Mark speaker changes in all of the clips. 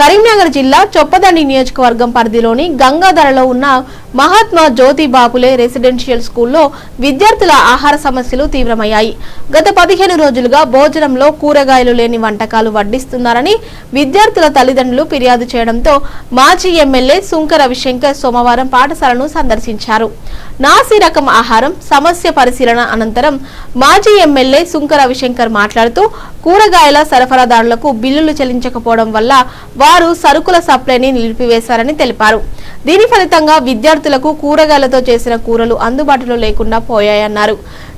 Speaker 1: కరీంనగర్ జిల్లా చొప్పదండి నియోజకవర్గం పరిధిలోని గంగాధరలో ఉన్న మహాత్మా జ్యోతి బాపులే రెసిడెన్షియల్ స్కూల్లో విద్యార్థుల ఆహార సమస్యలు తీవ్రమయ్యాయి. గత పదిహేను రోజులుగా భోజనంలో కూరగాయలు లేని వంటకాలు వడ్డిస్తున్నారని విద్యార్థుల తల్లిదండ్రులు ఫిర్యాదు చేయడంతో మాజీ ఎమ్మెల్యే సుంక రవిశంకర్ సోమవారం పాఠశాలను సందర్శించారు. నాసి రకం ఆహారం సమస్య పరిశీలన అనంతరం మాజీ ఎమ్మెల్యే సుంక రవిశంకర్ మాట్లాడుతూ కూరగాయల సరఫరాదారులకు బిల్లులు చెల్లించకపోవడం వల్ల వారు సరుకుల సప్లైని నిలిపివేశారని తెలిపారు. దీని ఫలితంగా విద్యార్థులకు కూరగాయలతో చేసిన కూరలు అందుబాటులో లేకుండా పోయాయన్నారు.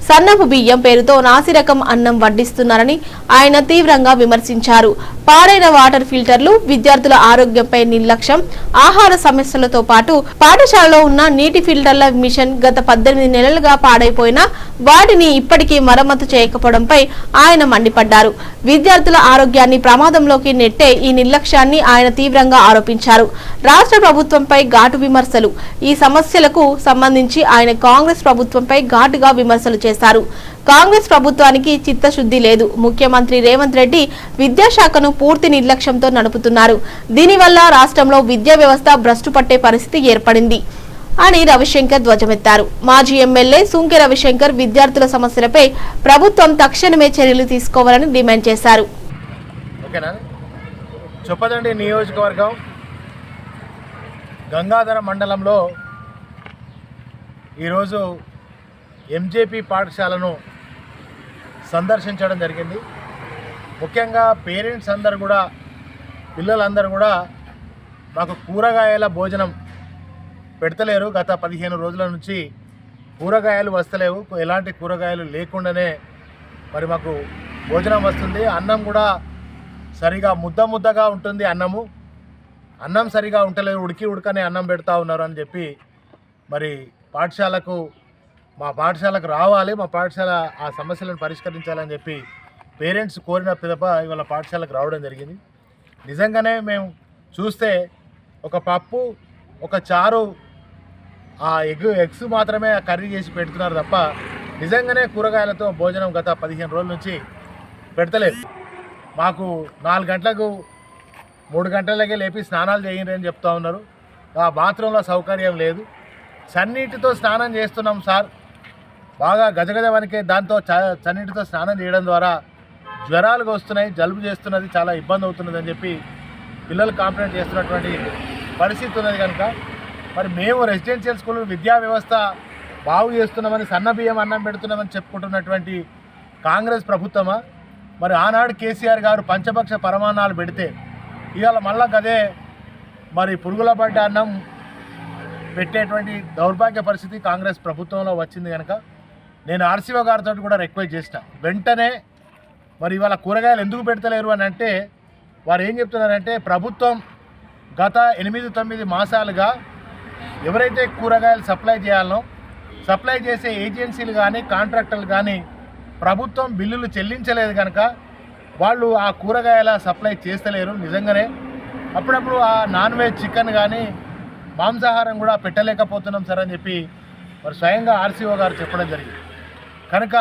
Speaker 1: సన్నపు బియ్యం పేరుతో నాసిరకం అన్నం వడ్డిస్తున్నారని ఆయన తీవ్రంగా విమర్శించారు. పాడైన వాటర్ ఫిల్టర్లు విద్యార్థుల ఆరోగ్యంపై నిర్లక్ష్యం ఆహార సమస్యలతో పాటు పాఠశాలలో ఉన్న నీటి ఫిల్టర్ల మిషన్ గత పద్దెనిమిది నెలలుగా పాడైపోయినా వాటిని ఇప్పటికీ మరమ్మతు చేయకపోవడంపై ఆయన మండిపడ్డారు. విద్యార్థుల ఆరోగ్యాన్ని ప్రమాదంలోకి నెట్టే ఈ నిర్లక్ష్యాన్ని ఆయన తీవ్రంగా ఆరోపించారు. రాష్ట్ర ప్రభుత్వంపై ఘాటు విమర్శలు. ఈ సమస్యలకు సంబంధించి ఆయన కాంగ్రెస్ ప్రభుత్వంపై ఘాటుగా విమర్శలు చేశారు. కాంగ్రెస్ ప్రభుత్వానికి చిత్తశుద్ధి లేదు. ముఖ్యమంత్రి రేవంత్ రెడ్డి విద్యాశాఖను పూర్తి నిర్లక్ష్యంతో నడుపుతున్నారు. దీనివల్ల రాష్ట్రంలో విద్యా వ్యవస్థ భ్రష్టు పట్టే పరిస్థితి ఏర్పడింది అని రవిశంకర్ ధ్వజమెత్తారు. మాజీ ఎమ్మెల్యే సుంకె రవిశంకర్ విద్యార్థుల సమస్యలపై ప్రభుత్వం తక్షణమే చర్యలు తీసుకోవాలని డిమాండ్ చేశారు.
Speaker 2: చొప్పదండి నియోజకవర్గం. గంగాధర మండలంలో ఈరోజు ఎంజేపీ పాఠశాలను సందర్శించడం జరిగింది. ముఖ్యంగా పేరెంట్స్ అందరు కూడా పిల్లలందరూ కూడా మాకు కూరగాయల భోజనం పెడతలేరు. గత పదిహేను రోజుల నుంచి కూరగాయలు వస్తలేవు. ఎలాంటి కూరగాయలు లేకుండానే మరి మాకు భోజనం వస్తుంది. అన్నం కూడా సరిగా ముద్ద ముద్దగా ఉంటుంది అన్నము. అన్నం సరిగా ఉండలేదు ఉడికి ఉడకనే అన్నం పెడతా ఉన్నారు అని చెప్పి మరి పాఠశాలకు మా పాఠశాలకు రావాలి మా పాఠశాల ఆ సమస్యలను పరిష్కరించాలని చెప్పి పేరెంట్స్ కోరిన పిదప ఇవాళ పాఠశాలకు రావడం జరిగింది. నిజంగానే మేము చూస్తే ఒక పప్పు ఒక చారు ఆ ఎగ్ ఎగ్స్ మాత్రమే ఆ కర్రీ చేసి పెడుతున్నారు తప్ప నిజంగానే కూరగాయలతో భోజనం గత పదిహేను రోజుల నుంచి పెడతలేదు. మాకు నాలుగు గంటలకు మూడు గంటలకే లేపి స్నానాలు చేయండి అని చెప్తా ఉన్నారు. ఆ బాత్రూంలో సౌకర్యం లేదు. సన్నీటితో స్నానం చేస్తున్నాం సార్. బాగా గజగజ వనికే దాంతో చ చన్నీటితో స్నానం చేయడం ద్వారా జ్వరాలుగా వస్తున్నాయి జలుబు చేస్తున్నది చాలా ఇబ్బంది అవుతున్నది అని చెప్పి పిల్లలు కాంప్లైంట్ చేస్తున్నటువంటి పరిస్థితి ఉన్నది కనుక మరి మేము రెసిడెన్షియల్ స్కూల్ విద్యా వ్యవస్థ బాగు చేస్తున్నామని సన్న బియ్యం అన్నం పెడుతున్నామని చెప్పుకుంటున్నటువంటి కాంగ్రెస్ ప్రభుత్వమా? మరి ఆనాడు కేసీఆర్ గారు పంచపక్ష పరమాణాలు పెడితే ఇవాళ మళ్ళా గదే మరి పురుగుల పడ్డ అన్నం పెట్టేటువంటి దౌర్భాగ్య పరిస్థితి కాంగ్రెస్ ప్రభుత్వంలో వచ్చింది కనుక నేను ఆర్సీఓ గారితో కూడా రిక్వెస్ట్ చేసిన వెంటనే మరి ఇవాళ కూరగాయలు ఎందుకు పెడతలేరు అని అంటే వారు ఏం చెప్తున్నారంటే ప్రభుత్వం గత ఎనిమిది తొమ్మిది మాసాలుగా ఎవరైతే కూరగాయలు సప్లై చేయాలనో సప్లై చేసే ఏజెన్సీలు కానీ కాంట్రాక్టర్లు కానీ ప్రభుత్వం బిల్లులు చెల్లించలేదు కనుక వాళ్ళు ఆ కూరగాయల సప్లై చేస్తలేరు నిజంగానే. అప్పుడప్పుడు ఆ నాన్ వెజ్ చికెన్ కానీ మాంసాహారం కూడా పెట్టలేకపోతున్నాం సార్ అని చెప్పి మరి స్వయంగా ఆర్సీఓ గారు చెప్పడం జరిగింది. కనుక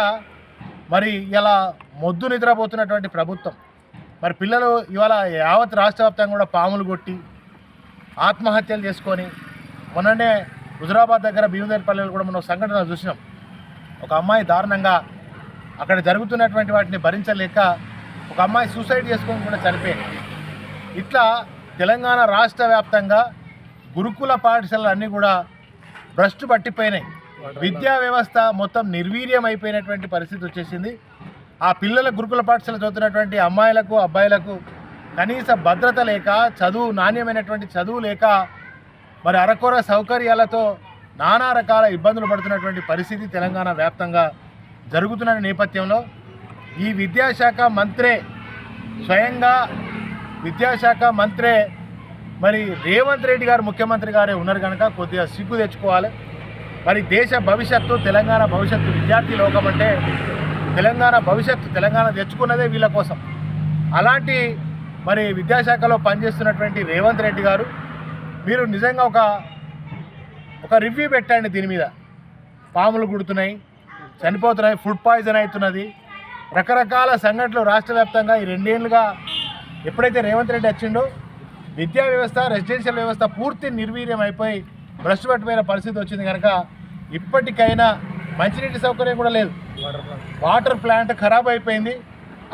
Speaker 2: మరి ఇలా మొద్దు నిద్రపోతున్నటువంటి ప్రభుత్వం మరి పిల్లలు ఇవాళ యావత్ రాష్ట్ర వ్యాప్తంగా కూడా పాములు కొట్టి ఆత్మహత్యలు చేసుకొని మొన్ననే హుజరాబాద్ దగ్గర భీమదేపల్లిలో కూడా మనం సంఘటన చూసినాం. ఒక అమ్మాయి దారుణంగా అక్కడ జరుగుతున్నటువంటి వాటిని భరించలేక ఒక అమ్మాయి సూసైడ్ చేసుకొని కూడా చనిపోయింది. ఇట్లా తెలంగాణ రాష్ట్ర వ్యాప్తంగా గురుకుల పాఠశాలలు అన్నీ కూడా భ్రష్టు పట్టిపోయినాయి. విద్యా వ్యవస్థ మొత్తం నిర్వీర్యం అయిపోయినటువంటి పరిస్థితి వచ్చేసింది. ఆ పిల్లల గురుకుల పాఠశాల చదువుతున్నటువంటి అమ్మాయిలకు అబ్బాయిలకు కనీస భద్రత లేక చదువు నాణ్యమైనటువంటి చదువు లేక మరి అరకొర సౌకర్యాలతో నానా రకాల ఇబ్బందులు పడుతున్నటువంటి పరిస్థితి తెలంగాణ వ్యాప్తంగా జరుగుతున్న నేపథ్యంలో ఈ విద్యాశాఖ మంత్రే స్వయంగా విద్యాశాఖ మంత్రే మరి రేవంత్ రెడ్డి గారు ముఖ్యమంత్రి గారే ఉన్నారు కనుక కొద్దిగా సిగ్గు తెచ్చుకోవాలి. మరి దేశ భవిష్యత్తు తెలంగాణ భవిష్యత్తు విద్యార్థి లోకం అంటే తెలంగాణ భవిష్యత్తు తెలంగాణ తెచ్చుకున్నదే వీళ్ళ కోసం. అలాంటి మరి విద్యాశాఖలో పనిచేస్తున్నటువంటి రేవంత్ రెడ్డి గారు మీరు నిజంగా ఒక ఒక రివ్యూ పెట్టండి దీని మీద. పాములు గుడుతున్నాయి చనిపోతున్నాయి ఫుడ్ పాయిజన్ అవుతున్నది. రకరకాల సంఘటనలు రాష్ట్ర వ్యాప్తంగా ఈ రెండేళ్ళుగా ఎప్పుడైతే రేవంత్ రెడ్డి వచ్చిండో విద్యా వ్యవస్థ రెసిడెన్షియల్ వ్యవస్థ పూర్తి నిర్వీర్యం అయిపోయి భ్రష్టు పట్టిపోయిన పరిస్థితి వచ్చింది కనుక ఇప్పటికైనా మంచినీటి సౌకర్యం కూడా లేదు. వాటర్ ప్లాంట్ ఖరాబ్ అయిపోయింది.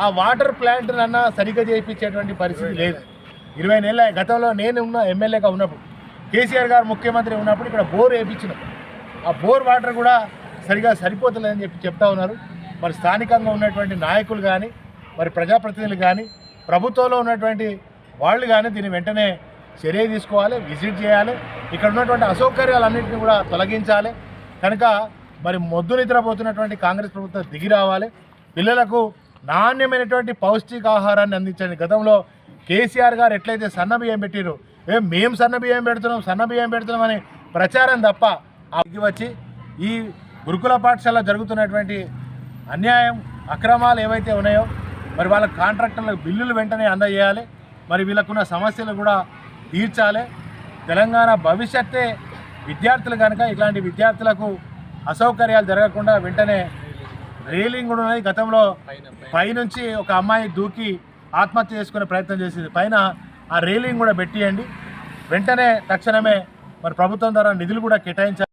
Speaker 2: ఆ వాటర్ ప్లాంట్ నన్న సరిగ్గా చేయించేటువంటి పరిస్థితి లేదు. ఇరవై నెలల గతంలో నేను ఉన్న ఎమ్మెల్యేగా ఉన్నప్పుడు కేసీఆర్ గారు ముఖ్యమంత్రి ఉన్నప్పుడు ఇక్కడ బోర్ వేయించినాం ఆ బోర్ వాటర్ కూడా సరిగా సరిపోతలేదని చెప్పి చెప్తా ఉన్నారు. మరి స్థానికంగా ఉన్నటువంటి నాయకులు కానీ మరి ప్రజాప్రతినిధులు కానీ ప్రభుత్వంలో ఉన్నటువంటి వాళ్ళు కానీ దీన్ని వెంటనే చర్య తీసుకోవాలి విజిట్ చేయాలి. ఇక్కడ ఉన్నటువంటి అసౌకర్యాలన్నింటినీ కూడా తొలగించాలి. కనుక మరి మొద్దు నిద్రపోతున్నటువంటి కాంగ్రెస్ ప్రభుత్వం దిగి రావాలి. పిల్లలకు నాణ్యమైనటువంటి పౌష్టికాహారాన్ని అందించండి. గతంలో కేసీఆర్ గారు ఎట్లయితే సన్నబియ్యం పెట్టిరు ఏం మేము సన్నబియ్యం పెడుతున్నాం సన్నబియ్యం పెడుతున్నాం అని ప్రచారం తప్ప ఆ దిగి వచ్చి ఈ గురుకుల పాఠశాల జరుగుతున్నటువంటి అన్యాయం అక్రమాలు ఏవైతే ఉన్నాయో మరి వాళ్ళ కాంట్రాక్టర్లకు బిల్లులు వెంటనే అందజేయాలి. మరి వీళ్ళకున్న సమస్యలు కూడా తీర్చాలి. తెలంగాణ భవిష్యత్తే విద్యార్థులు కనుక ఇట్లాంటి విద్యార్థులకు అసౌకర్యాలు జరగకుండా వెంటనే రీలింగ్ కూడా ఉన్నది. గతంలో పైనుంచి ఒక అమ్మాయి దూకి ఆత్మహత్య చేసుకునే ప్రయత్నం చేసింది. పైన ఆ రీలింగ్ కూడా పెట్టియండి. వెంటనే తక్షణమే మరి ప్రభుత్వం ద్వారా నిధులు కూడా కేటాయించాలి.